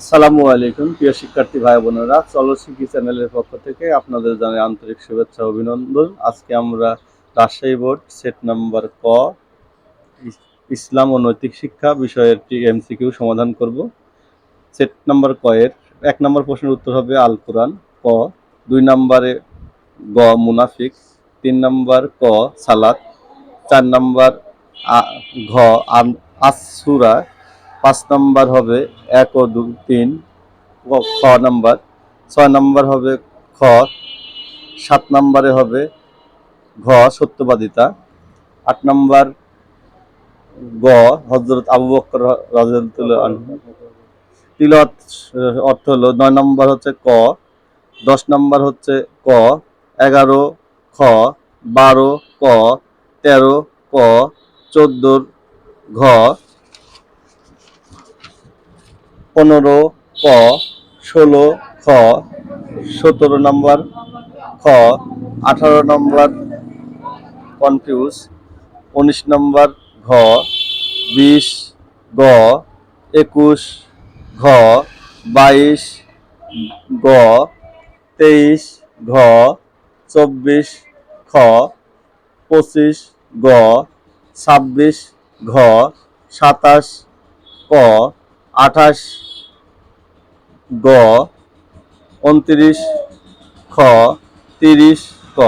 আসসালামু আলাইকুম, প্রিয় শিক্ষার্থী ভাই বোনেরা। চলো শিখি চ্যানেলের পক্ষ থেকে আপনাদের জানাই আন্তরিক শুভেচ্ছা অভিনন্দন। আজকে আমরা রাজশাহী বোর্ড সেট নাম্বার ক ইসলাম ও নৈতিক শিক্ষা বিষয়ের এমসিকিউ সমাধান করব। সেট নাম্বার ক এর এক নম্বর প্রশ্নের উত্তর হবে আল কোরআন। ক, দুই নম্বরে গ, মুনাফিক। তিন নম্বর ক, সালাত। চার নম্বর ঘ আসুরা পাঁচ নম্বর হবে এক ও দু, তিন খ নম্বর। ছয় নম্বর হবে খ, সাত নম্বরে হবে ঘ, সত্যবাদিতা। আট নম্বর গ হজরত আবু বকর রাজিয়াল্লাহু আনহু। তিলত অর্থ হলো নয় নম্বর হচ্ছে ক, দশ নম্বর হচ্ছে ক, এগারো খ, বারো ক, তেরো ক, চোদ্দোর ঘ পনেরো ক, ষোলো খ, সতেরো নম্বর খ, আঠারো নম্বর কনফিউজ, উনিশ নম্বর ঘ, বিশ গ, একুশ ঘ, বাইশ গ, তেইশ ঘ, চব্বিশ খ, পঁচিশ গ, ছাব্বিশ ঘ, সাতাশ ক, আঠাশ গ উনত্রিশ খ তিরিশ ক